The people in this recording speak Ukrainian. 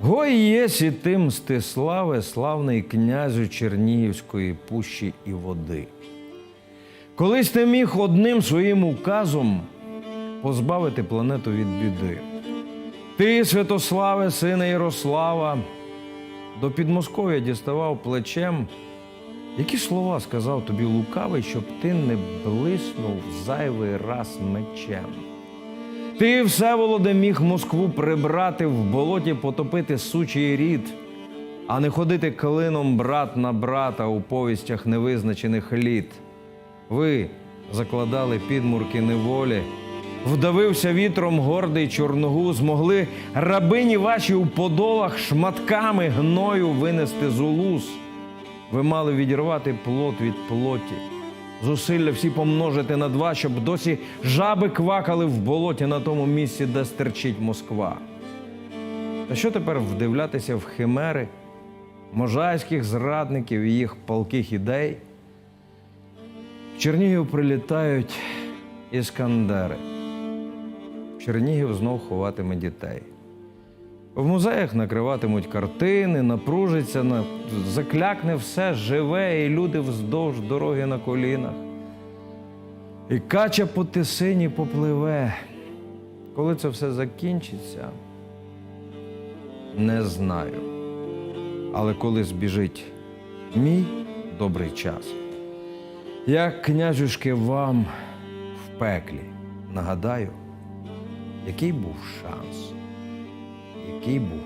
Гой єсі ти Мстиславе, славний князю Чернігівської пущі і води. Колись ти міг одним своїм указом позбавити планету від біди. Ти, Святославе, сина Ярослава, до Підмосков'я діставав плечем. Які слова сказав тобі лукавий, щоб ти не блиснув зайвий раз мечем? Ти, Всеволоде, міг Москву прибрати в болоті потопити сучий рід, а не ходити клином брат на брата у повістях невизначених літ. Ви закладали підмурки неволі, вдавився вітром гордий чорногуз, могли рабині ваші у подолах шматками гною винести з улус. Ви мали відірвати плод від плоті, зусилля всі помножити на два, щоб досі жаби квакали в болоті на тому місці, де стерчить Москва. Та що тепер вдивлятися в химери можайських зрадників і їх палких ідей? В Чернігів прилітають іскандери. Чернігів знов ховатиме дітей. В музеях накриватимуть картини, напружиться, на... заклякне все живе, і люди вздовж дороги на колінах. І кача по тисині попливе. Коли це все закінчиться, не знаю. Але коли збіжить мій добрий час, я, княжушки, вам в пеклі нагадаю, який був шанс Equibo,